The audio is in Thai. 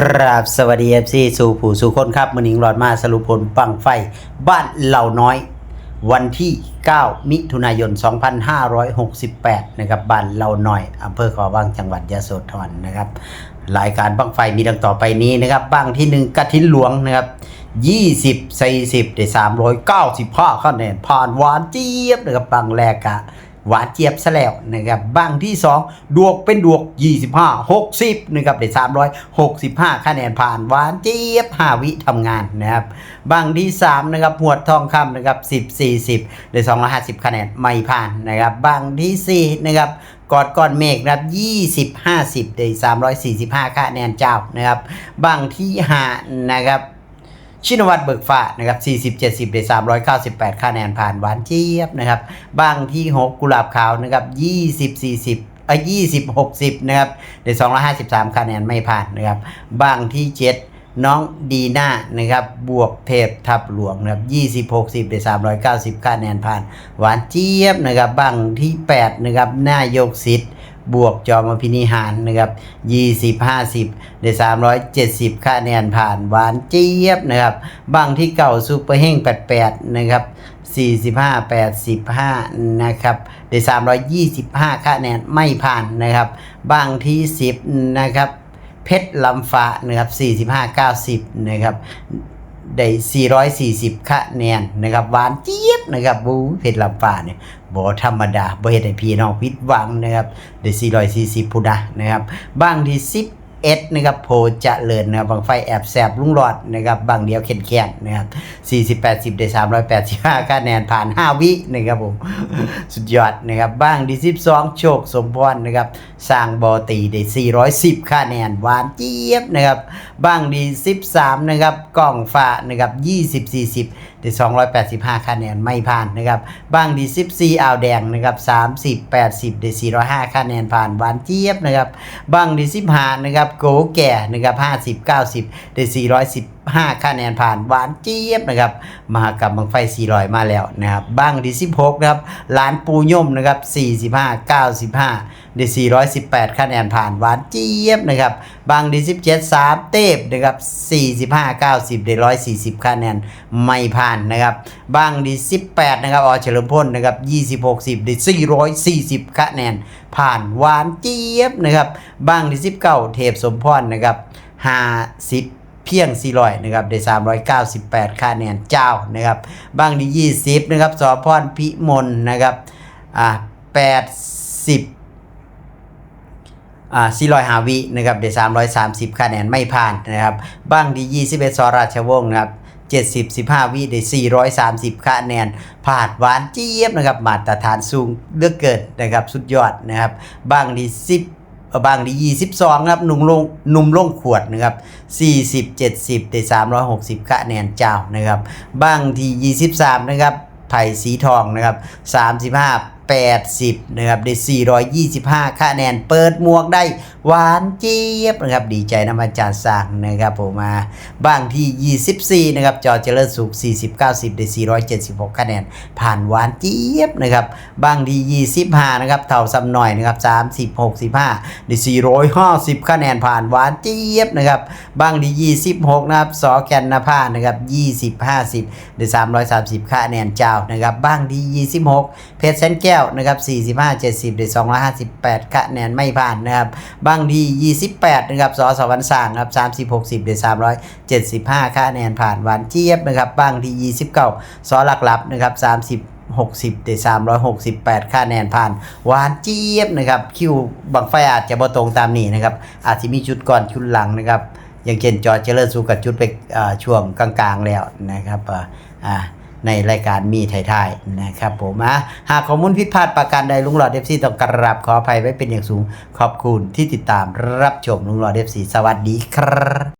กราบสวัสดีเอฟซีสู่ผู้สู่คนครับมือนิงหลอดมาสรุปผลปังไฟ บ้านเหล่าน้อย วันที่ 9 มิถุนายน 2568 นะครับบ้านเหล่าน้อยอำเภอขอวังจังหวัดยะโสธรนะครับรายการบังไฟมีดังต่อไปนี้นะครับบ้างที่ 1กระทินหลวงนะครับ20 40ได้395คะแนนผ่านหวานเจี๊ยบนะครับบังแรกอะ หวานเจี๊ยบซะแล้วนะครับบ้างที่ 2 ดวกเป็นดวก 25 60นะครับได้365 คะแนนผ่านหวานเจี๊ยบ5วิทำงานนะครับบ้างที่3นะครับหวดทองคำนะครับ10 40ได้250 คะแนนไม่ผ่านนะครับบ้างที่4นะครับกอดก้อนเมฆนะครับ20 50ได้345 คะแนนเจ้านะครับบ้างที่5นะครับ ชินวัตรเบิกฟ้านะครับ 40 70ได้398 คะแนนผ่านหวานเจี๊ยบนะครับบางที่ 6 กุหลาบขาวนะครับ 20 40เอ้ย20 60นะครับได้253 คะแนนไม่ผ่านนะครับบางที่ 7น้องดีน่านะครับบวกเทพทับหลวงนะครับ20 60ได้390คะแนนผ่าน หวานเจี๊ยบนะครับบางที่8นะครับหน้ายกสิทธิ์ บวกจอมพินิหารนะครับ 20 50 ได้ 370คะแนนผ่านหวานเจี๊ยบนะครับ บางที่เก่าซูเปอร์เฮง88 นะครับ 45 85 นะครับ ได้ 325คะแนนไม่ผ่านนะครับ บางที่ 10 นะครับ เพชรลำฟ้านะครับ 45 90 นะครับ ได้ 440 คะแนนนะครับหวานเจี๊ยบนะครับบูเพชรลำฟ้าเนี่ยบ่ธรรมดาบ่เฮ็ดให้พี่น้องผิดหวังนะครับได้ 440พุดะนะครับบางที่10 เอ็ดนะครับโพจะเลินนะครับบางไฟแอบแสบลุงหลอดนะครับบางเดียวเข็นแค้นนะครับ40 80ได้385คะแนนผ่าน5วินะครับผมสุดยอดนะครับบ้างที่12โชคสมพรนะครับสร้างบอตีได้410คะแนนหวานเจี๊ยบนะครับบ้างดี13นะครับกล้องฟ้านะครับ20 40 ได้285 คะแนนไม่ผ่านนะครับบางดี14อ่าวแดงนะครับ30 80ได้405 คะแนนผ่านหวานเจี๊ยบนะครับบางดี15นะครับโกแก่นะครับ50 90ได้410 5คะแนนผ่านหวานเจี๊ยบนะครับมหากรรมบังไฟ 400 มาแล้วนะครับบ้างที่ 16 นะครับล้านปูย่มนะครับ 45 95ได้418 คะแนนผ่านหวานเจี๊ยบนะครับบางที่17 3เทพนะครับ45 90ได้140 คะแนนไม่ผ่านนะครับบางที่18 นะครับออเฉลิมพลนะครับ20 60ได้440 คะแนนผ่านหวานเจี๊ยบนะครับบางที่19 เทพสมพรนะครับ50 เพียง 400นะครับได้ 398คะแนนเจ้านะครับบางดี20นะครับสอพรพิมลนะครับอ่า80อ่า400หาวินะครับได้330คะแนนไม่ผ่านนะครับบางดี 21 สราชวงศ์นะครับ70 15วิได้430คะแนนผ่านหวานเจี๊ยบนะครับมาตรฐานสูงเลือกเกินนะครับสุดยอดนะครับบางดี10 บางดี22ครับหนุ่มลงหนุ่มลงขวดนะครับ40 70ได้360คะแนนเจ้านะครับบางที่23นะครับไผ่สีทองนะครับ35 80นะครับได้ 425คะแนนเปิดหมวกได้หวานเจี๊ยบนะครับดีใจน้ำอาจารย์สั่งนะครับผมมาบางที่ 24นะครับจอเจริญสุข40 90 ได้ 476คะแนนผ่านหวานเจี๊ยบนะครับบางที่ 25นะครับเท่าซ้ำหน่อยนะครับ30 65 ได้ 450คะแนนผ่านหวานเจี๊ยบนะครับบางที่ 26นะครับสอแกนนภานะครับ20 50 ได้ 330คะแนนเจ้านะครับบางที่ 26 เพชรแสนแก้วนะครับ45 70ได้258 คะแนนไม่ผ่านนะครับ บางที28นะครับสอสวรรค์สร้างครับ30 60ได้375 คะแนนผ่านหวานเจี๊ยบนะครับ บางที29สอหลักลับนะครับ 30 60ได้368คะแนนผ่านหวานเจี๊ยบนะครับ คิวบังไฟอาจจะบ่ตรงตามนี้นะครับ อาจจะมีจุดก่อนจุดหลังนะครับ อย่างเช่นจอเจริญสุขกับจุดไปช่วงกลางๆแล้วนะครับอ่า ในรายการมีไทยๆนะครับผมอะหากข้อมูลผิดพลาดประการใดลุงหลอดเอฟซีต้องกราบขออภัยไว้เป็นอย่างสูง ขอบคุณที่ติดตามรับชมลุงหลอดเอฟซีสวัสดีครับ